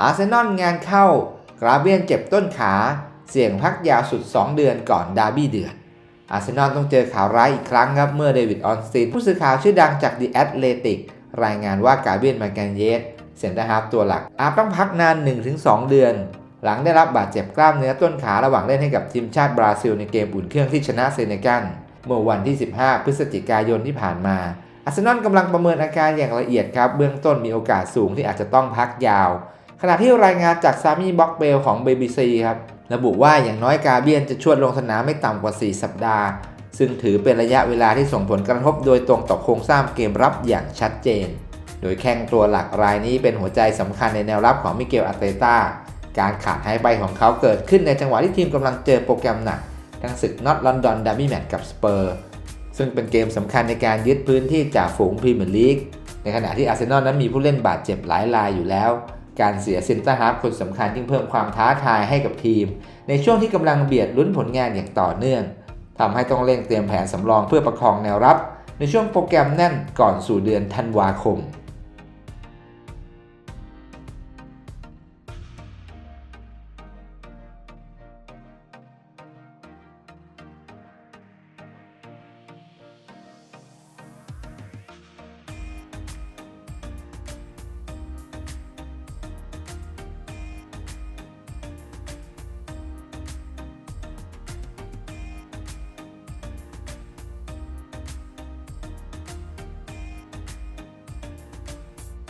อาร์เซนอลงานเข้ากราเบียนเจ็บต้นขา เสี่ยงพักยาวสุด 2 เดือนก่อนดาร์บี้เดือดอาร์เซนอลต้องเจอข่าวร้ายอีกครั้งครับ เมื่อเดวิดออนสตินผู้สื่อข่าวชื่อดังจาก The Athletic รายงานว่ากาเบียนมาแกนเยสเซนเตอร์ฮาร์ฟตัวหลัก อาจต้องพักนาน 1-2 เดือน หลังได้รับบาดเจ็บกล้ามเนื้อต้นขาระหว่างเล่นให้กับทีมชาติบราซิลในเกมอุ่นเครื่องที่ชนะเซเนกัลเมื่อวันที่ 15 พฤศจิกายนที่ผ่านมาอาร์เซนอลกำลังประเมินอาการอย่างละเอียดครับ เบื้องต้นมีโอกาสสูงที่อาจจะต้องพักยาว ขณะที่รายงานจากซามีบ็อกเบลของ BBC ครับระบุว่าอย่างน้อยกาเบียนจะชวดลงสนามไม่ต่ำกว่า 4 สัปดาห์ ซึ่งถือเป็นระยะเวลาที่ส่งผลกระทบโดยตรงต่อโครงสร้างเกมรับอย่างชัดเจน โดยแข้งตัวหลักรายนี้เป็นหัวใจสำคัญในแนวรับของมิเกลอารเตต้าการขาดหายไปของเขาเกิดขึ้นในจังหวะที่ทีมกำลังเจอโปรแกรมหนัก ทั้งศึกน็อตลอนดอนดับบี้แมตช์กับสเปอร์ ซึ่งเป็นเกมสำคัญในการยึดพื้นที่จากฝูงพรีเมียร์ลีกในขณะที่อาร์เซนอลนั้นมีผู้เล่นบาดเจ็บหลายรายอยู่แล้ว การเสียเซนเตอร์ฮาร์ฟคนสำคัญยิ่งเพิ่มความท้าทายให้กับทีม ในช่วงที่กำลังเบียดลุ้นผลงานอย่างต่อเนื่องทำให้ต้องเร่งเตรียมแผนสำรองเพื่อประคองแนวรับ ในช่วงโปรแกรมแน่นก่อนสู่เดือนธันวาคม